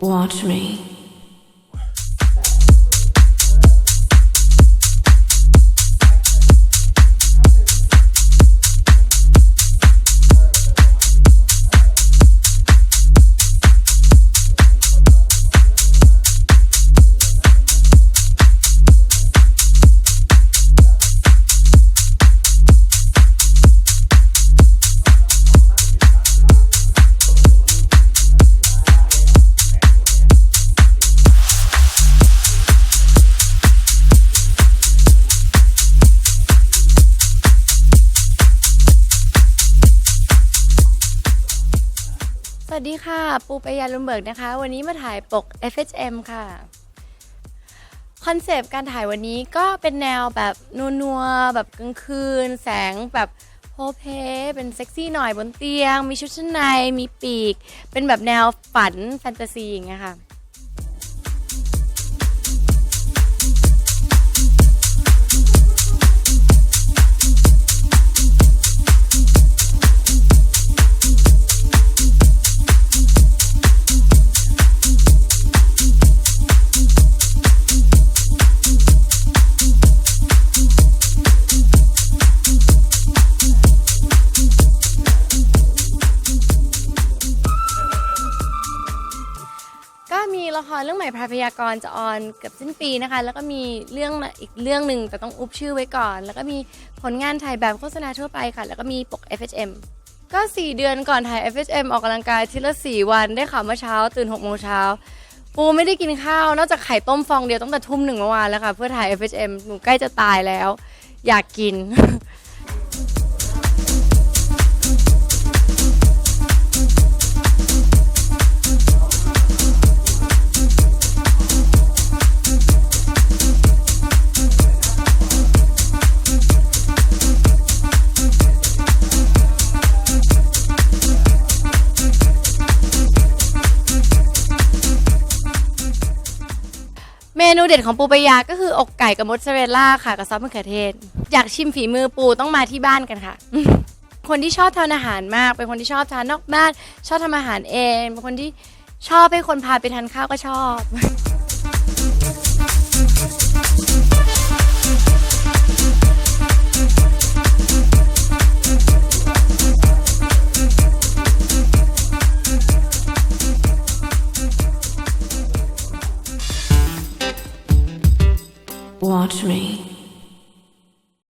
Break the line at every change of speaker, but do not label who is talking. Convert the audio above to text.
Watch me.
สวัสดีค่ะ ปูปยาลุมเบิร์กนะคะ วันนี้มาถ่ายปก FHM ค่ะ คอนเซปต์การถ่ายวันนี้ก็เป็นแนวแบบนัวๆ แบบกลางคืน แสงแบบโพเพ เป็นเซ็กซี่หน่อยบนเตียง มีชุดชั้นใน มีปีก เป็นแบบแนวฝันแฟนตาซีอย่างเงี้ยค่ะ ก็มีละครเรื่องใหม่พระพยากรจะออนเกือบสิ้นปีนะคะ แล้วก็มีเรื่องอีกเรื่องหนึ่งแต่ต้องอุบชื่อไว้ก่อน แล้วก็มีผลงานถ่ายแบบโฆษณาทั่วไปค่ะ แล้วก็มีปก FHM ก็ 4 เดือนก่อนถ่าย FHM ออกกำลังกายทีละ 4 วันได้ข่าวเมื่อเช้า ตื่น6โมงเช้าปูไม่ได้กินข้าวนอกจากไข่ต้มฟองเดียวตั้งแต่ทุ่มหนึ่งเมื่อวานแล้วค่ะ เพื่อถ่าย FHM หนูใกล้จะตายแล้ว อยากกิน เมนูเด็ดของปูปยาก็คืออกไก่กับมอสซาเรลล่าค่ะกับซอสมะเขือเทศ อยากชิมฝีมือปูต้องมาที่บ้านกันค่ะ คนที่ชอบทานอาหารมาก เป็นคนที่ชอบทานนอกบ้าน ชอบทำอาหารเอง เป็นคนที่ชอบให้คนพาไปทานข้าวก็ชอบ Watch me.